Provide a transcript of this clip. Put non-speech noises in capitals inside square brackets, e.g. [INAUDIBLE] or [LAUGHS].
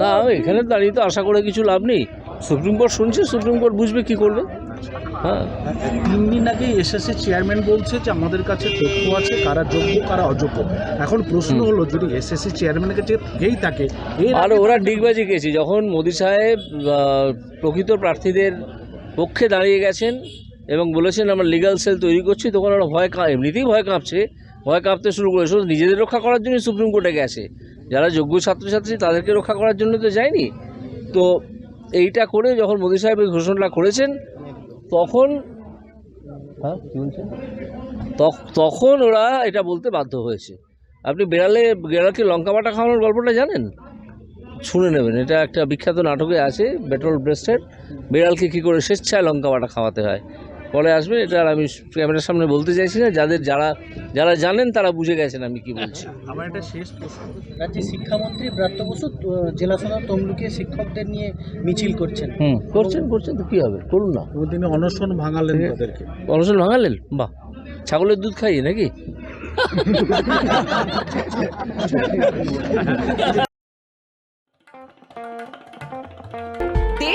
না এখানে দাঁড়িয়ে তো আশা করে কিছু লাভ নেই। সুপ্রিম কোর্ট শুনছে সুপ্রিম কোর্ট বুঝবে কি করবে। হ্যাঁ। তিন দিন আগে এসএসসি চেয়ারম্যান বলছে যে আমাদের কাছে তথ্য আছে কারা যোগ্য কারা অযোগ্য। এখন প্রশ্ন হলো যদি এসএসসি চেয়ারম্যানের কাছে থেকেই থাকে আর ওরা ডিগবাজি গেছে যখন মোদি সাহেব প্রকৃত প্রার্থীদের পক্ষে দাঁড়িয়ে গেছেন এবং বলেছেন আমরা লিগাল সেল তৈরি করছি তখন ওরা ভয় এমনিতেই ভয় কাঁপছে। ভয় কাঁপতে শুরু করে শুধু নিজেদের রক্ষা করার জন্য সুপ্রিম কোর্টে গেছে। যারা যোগ্য ছাত্রছাত্রী, তাদেরকে রক্ষা করার জন্য তো যায়নি। তো এইটা করে যখন মোদী সাহেব এই ঘোষণাটা করেছেন, তখন হ্যাঁ তখন ওরা এটা বলতে বাধ্য হয়েছে। আপনি বেড়ালে, বেড়ালকে লঙ্কা বাটা খাওয়ানোর গল্পটা জানেন? শুনে নেবেন। এটা একটা বিখ্যাত নাটকে আছে পেট্রোল ব্রেস্টের বেড়ালকে কী করে স্বেচ্ছায় লঙ্কা বাটা খাওয়াতে হয়। পরে আসবেন এটা আর আমি ক্যামেরার সামনে বলতে চাইছি না যাদের যারা যারা জানেন তারা বুঝে গেছেন আমি কি বলছি। আমার একটা শেষ প্রশ্ন। রাজ্যের শিক্ষামন্ত্রী ব্রাত্য বসু জেলা সদর তমলুকে শিক্ষকদের নিয়ে মিছিল করছেন। হুম করছেন করছেন তো কী হবে? করুন না। দিনে অনশন ভাঙালেন তাদেরকে। অনশন ভাঙালেন? বাহ। ছাগলের দুধ খাইয়ে নাকি? [LAUGHS]